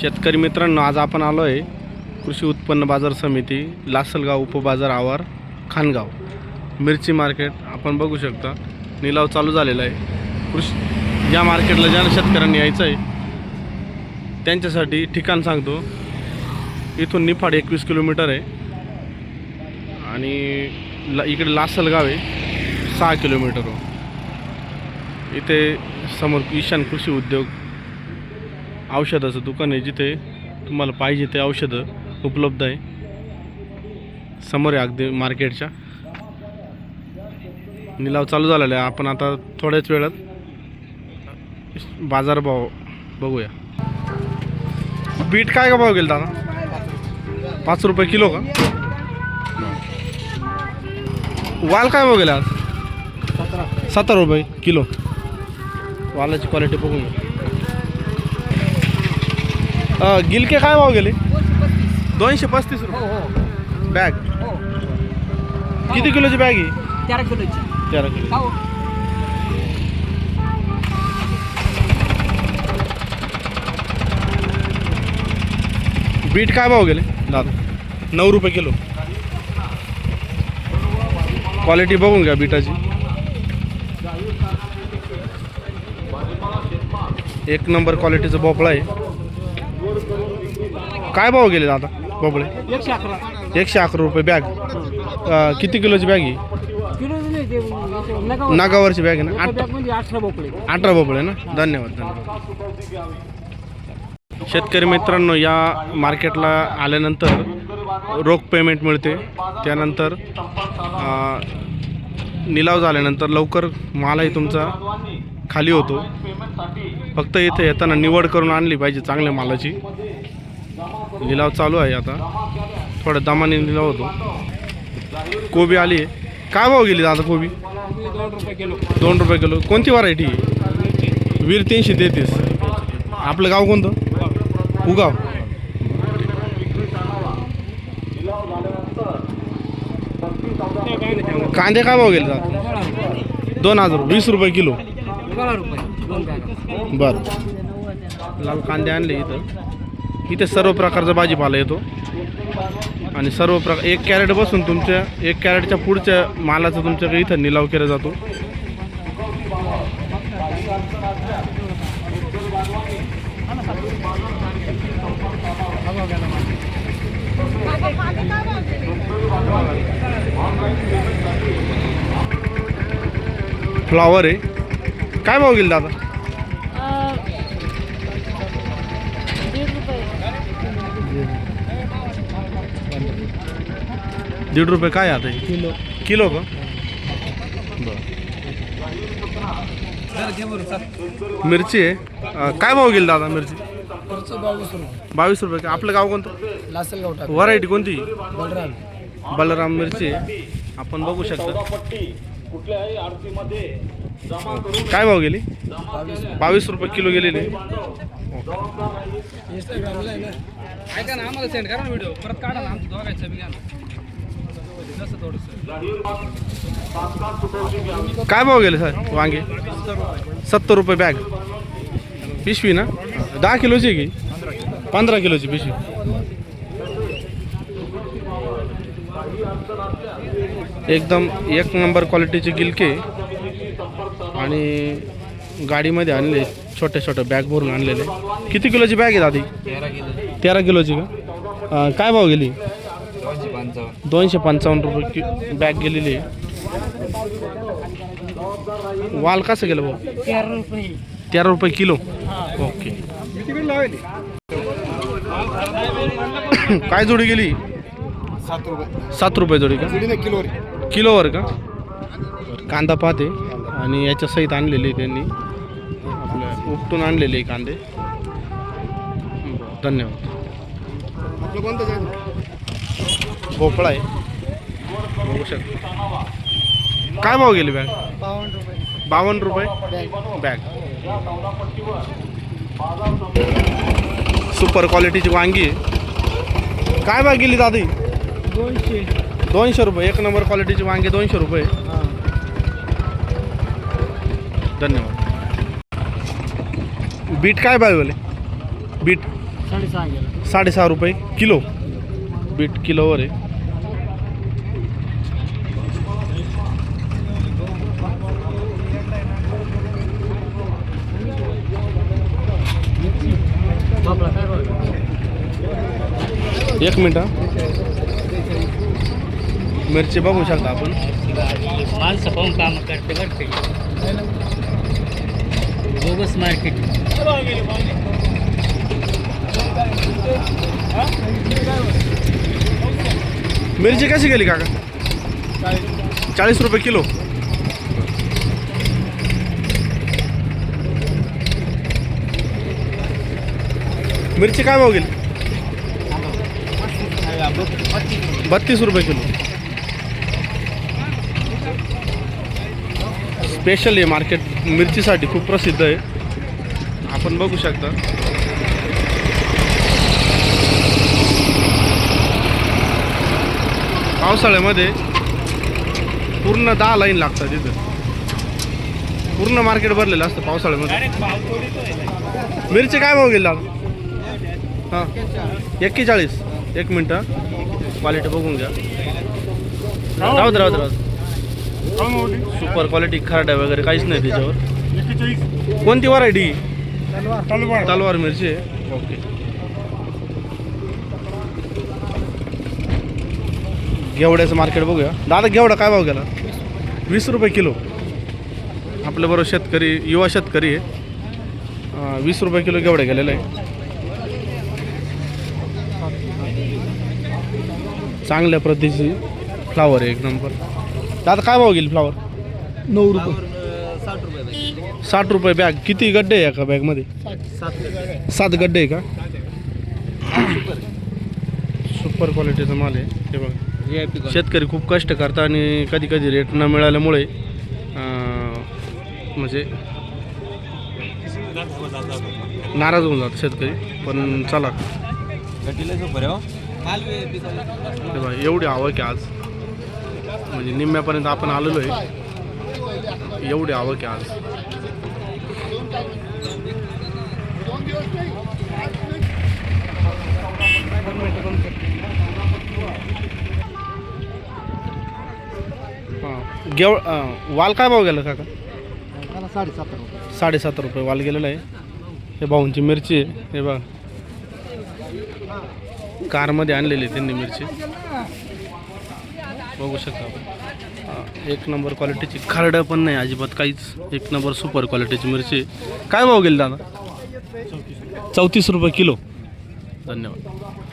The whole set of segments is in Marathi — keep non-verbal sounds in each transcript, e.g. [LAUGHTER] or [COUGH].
शेतकरी मित्रांनो आज आपण आलो आहे कृषी उत्पन्न बाजार समिती लासलगाव उपबाजार आवार खानगाव. मिरची मार्केट आपण बघू शकता. निलाव चालू झालेला आहे. कृषी ज्या मार्केटला ज्या शेतकऱ्यांनी यायचं आहे त्यांच्यासाठी ठिकाण सांगतो. इथून निफाड एकवीस किलोमीटर आहे. आणि ला इकडे लासलगाव आहे सहा किलोमीटर. इथे समोर ईशान कृषी उद्योग औषधाचं दुकान आहे जिथे तुम्हाला पाहिजे ते औषधं उपलब्ध आहे. समोर आहे अगदी मार्केटच्या. निलाव चालू झालेला आहे. आपण आता थोड्याच वेळात बाजारभाव बघूया. बीट काय का भाव गेल दादा पाच रुपये किलो का? वाल काय भाव गेला आज? सतरा रुपये किलो. वालाची क्वालिटी बघून घ्या गिलके काय भाव गेले? दोनशे पस्तीस रुपये. बॅग किती किलोची बॅग आहे तेरा किलोची. तेरा किलो. बीट काय भाव गेले? दादा नऊ रुपये किलो. क्वालिटी बघून घ्या बीटाची. एक नंबर क्वालिटीचं भोपळा आहे. काय भाव गेले दादा भोपळे एकशे अकरा. एकशे अकरा रुपये बॅग. अ, किती किलोची बॅग आहे किलो नाही ते नका नागावरची बॅग आहे ना? आठ बॅग म्हणजे अठरा बोकडे अठरा भोपळे ना? धन्यवाद धन्यवाद. शेतकरी मित्रांनो या मार्केटला आल्यानंतर रोख पेमेंट मिळते. त्यानंतर अ, निलाव झाल्यानंतर लवकर मालही तुमचा खाली होतो. फक्त इथे येताना निवड करून आणली पाहिजे चांगल्या मालाची. लिलाव चालू आहे आता. थोडा दमाने लिलाव होतो. कोबी आली. आहे काय भाव गेली दादा कोबी? दोन रुपये किलो. कोणती व्हरायटी आहे वीर तीनशे तेहतीस. आपलं गाव कोणतं? उगाव. कांदे काय भाव गेले दादा दोन हजार. वीस रुपये किलो. बरं. लाल कांदे आणले इथं. इथे सर्व प्रकारचा भाजीपाला येतो. आणि सर्व प्रकार एक कॅरेट बसून तुमच्या एक कॅरेटच्या पुढच्या मालाचा तुमच्याकडे इथं निलाव केला जातो. फ्लॉवर आहे. काय भाव गेल दादा? दीड रुपये काय आता हे? किलो. किलो का? मिरची आहे. अं, काय भाव गेली दादा मिरची? बावीस रुपये. बावीस रुपये का? आपलं गाव कोणतं? लासलगाव टाक व्हरायटी कोणती? बलराम. बलराम मिरची आहे. आपण बघू शकता. काय भाव गेली? बावीस. रुपये किलो गेलेली. इंस्टाग्रामला आहे ना. ऐका ना आम्हाला सेंड करा ना व्हिडिओ परत काढा ना आमचं दोघायचं बी घ्या ना काय भाव गेले सर वांगे? सत्तर रुपये बॅग पिशवी ना? दहा किलोची की? पंधरा किलोची पिशवी. एकदम एक नंबर क्वालिटीचे गिलके आणि गाडीमध्ये आणले छोटे छोटे बॅग भरून आणलेले. किती किलोची बॅग आहे दादी? तेरा किलोची का? काय भाव गेली? पंचावन्न दोनशे पंचावन्न रुपये कि बॅग गेलेली आहे. वाल कसं गेलं भाऊ? तेरा रुपये. तेरा रुपये किलो? ओके. [COUGHS] काय जोडी गेली? सात रुपये. सात रुपये जोडी का? किलो किलोवर का? कांदा पाहते. आणि याच्या सहित आणलेली आहे त्यांनी. आपल्या उपटून आणलेले आहे कांदे. धन्यवाद. आपलं कोणतं भोपळा आहे. बघू शकता. काय भाव गेली बॅग? बावन्न रुपये. बावन्न रुपये? बॅग. सुपर क्वालिटीची वांगी काय बॅग गेली दादी? दोनशे. दोनशे रुपये. एक नंबर क्वालिटीची वांगे दोनशे रुपये. धन्यवाद. बीट काय भाव गेले? बीट साडेसहा रुपये किलो. बीट किलोवर आहे. एक मिनट मिरची बघू शकता आपण. माणसं पाहून काम करते करते. Bogus market. मिरची कशी गेली काका? चाळीस रुपये किलो. मिरची काय भाव गेली? बत्तीस रुपये किलो. स्पेशल आहे मार्केट मिरचीसाठी खूप प्रसिद्ध आहे. आपण बघू शकता. पावसाळ्यामध्ये पूर्ण दहा लाईन लागतात तिथं पूर्ण मार्केट भरलेलं असतं पावसाळ्यामध्ये. मिरची काय भाव गेला? हां. एक्केचाळीस. एक मिनटं क्वालिटी बघून घ्या. राहू दे राहू दे राहू दे. सुपर क्वालिटी खराडा वगैरे काहीच नाही त्याच्यावर. कोणती व्हरायटी तलवार. मिरची आहे. ओके घेवड्याचं मार्केट बघूया. दादा घेवडा काय भाव गेला? वीस रुपये किलो. आपल्याबरोबर शेतकरी युवा शेतकरी आहे. वीस रुपये किलो घेवडा गेलेला आहे. चांगल्या प्रतीची फ्लावर आहे एक नंबर दादा काय भाव गेली फ्लावर नऊ रुपये. साठ रुपये बॅग किती गड्डे आहे एका बॅगमध्ये सात सात गड्डे आहे का? सुपर क्वालिटीचा माल आहे. हे बघा. शेतकरी खूप कष्ट करतात आणि कधी कधी रेट न मिळाल्यामुळे म्हणजे नाराज होऊन जातात शेतकरी. पण चला. एवढी आवक आहे आज. म्हणजे निम्म्यापर्यंत आपण आलेलो आहे. एवढी आवक आहे आज हां गेव वाल काय भाव गेला काका? मला साडेसात रुपये. साडेसात रुपये वाल गेलेला आहे. हे भाऊंची मिरची आहे. हे बघा. कारमध्ये आणलेली आहे त्यांनी मिरची. बघू शकता आपण. एक नंबर क्वालिटीची खारडं पण नाही अजिबात काहीच. एक नंबर सुपर क्वालिटीची मिरची. काय भाव गेली दादा? चौतीस रुपये किलो. धन्यवाद.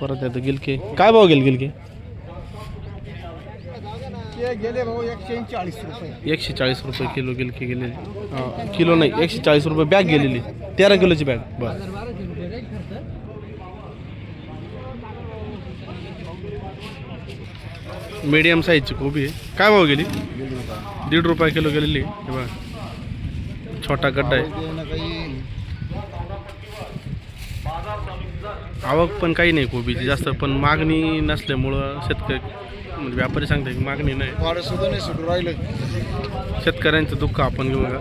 परत येतं गिलके. काय भाव गेल गिलके? गेले भाऊ एकशे चाळीस रुपये. एकशे चाळीस रुपये किलो गिलके गेलेली. हाँ किलो नाही एकशे चाळीस रुपये बॅग गेलेली. तेरा किलोची बॅग. बरं. मीडियम साईजची कोबी आहे. काय भाव गेली? दीड रुपये किलो गेलेली. हे बघा. छोटा गड्डा आहे. आवक पण काही नाही कोबीची जास्त पण मागणी नसल्यामुळं शेतकरी म्हणजे व्यापारी सांगते की मागणी नाही. भाडं सुद्धा नाही सुटू राहिलं. शेतकऱ्यांचं दुःख आपण घेऊ का?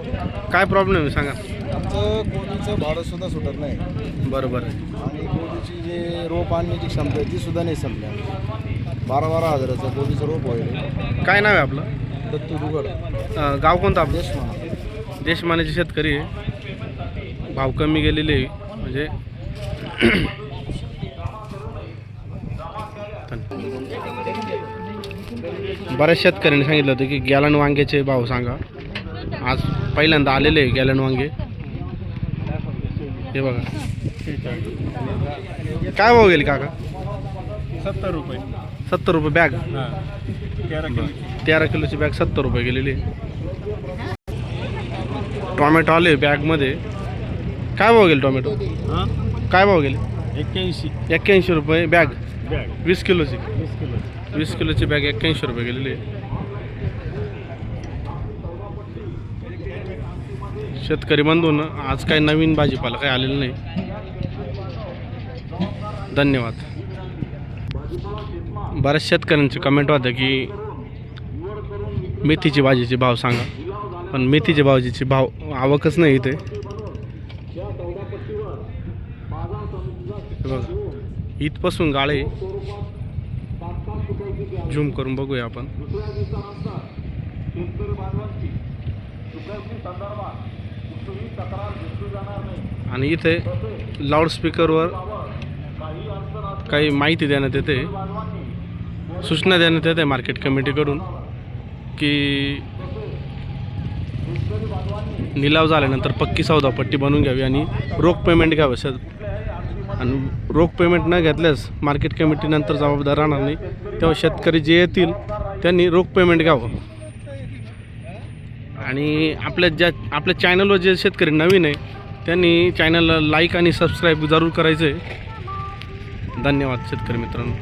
काय प्रॉब्लेम आहे सांगा. आमचं कोबीचं भाडं सुद्धा सुटत नाही. बरोबर. आहे आणि कोबीची जे रोप आणण्याची क्षमता आहे ती सुद्धा नाही संपल्या बारा बारा हजाराचं कोबीचं रोप होईल काय नाव आहे आपलं? दत्तू दुगड अं, गाव कोणतं आपलं? देशमान. देशमानेचे शेतकरी आहे. भाव कमी गेलेले आहे. म्हणजे बऱ्याच शेतकऱ्यांनी सांगितलं होतं की गॅलन वांग्याचे भाव सांगा. आज पहिल्यांदा आलेले आहे गॅलन वांगे. हे बघा. काय भाव गेले काका? सत्तर रुपये. सत्तर रुपये बॅग तेरा किलो. तेरा किलोची बॅग सत्तर रुपये गेलेली. टोमॅटो आले बॅगमध्ये काय भाव गेले टोमॅटो? काय भाव गेले? एक्क्याऐंशी. एक्क्याऐंशी रुपये बॅग बॅग वीस किलोची. वीस किलो वीस किलोची बॅग एक्क्याऐंशी रुपये गेलेली आहे. शेतकरी बंधून आज काही नवीन भाजीपाला काही आलेलं नाही. धन्यवाद. बऱ्याच शेतकऱ्यांचे कमेंट होत्या की मेथीची भाजीचे भाव सांगा. पण मेथीच्या भाजीची भाव आवकच नाही इथे. बघा इथपासून गाळे. झूम करून बघूया आपण. आणि इथे लाऊडस्पीकरवर काही माहिती देण्यात येते. सूचना देण्यात येते मार्केट कमिटीकडून की निलाव झाल्यानंतर पक्की सौदापट्टी बनवून घ्यावी आणि रोख पेमेंट घ्यावं. आणि रोख पेमेंट न घेतल्यास मार्केट कमिटीनंतर जबाबदार राहणार नाही. तेव्हा शेतकरी जे येतील त्यांनी रोख पेमेंट घ्यावं. आणि आपल्या ज्या आपल्या चॅनलवर जे शेतकरी नवीन आहे त्यांनी चॅनलला लाईक आणि सबस्क्राईब जरूर करायचं आहे धन्यवाद शेतकरी मित्रांनो.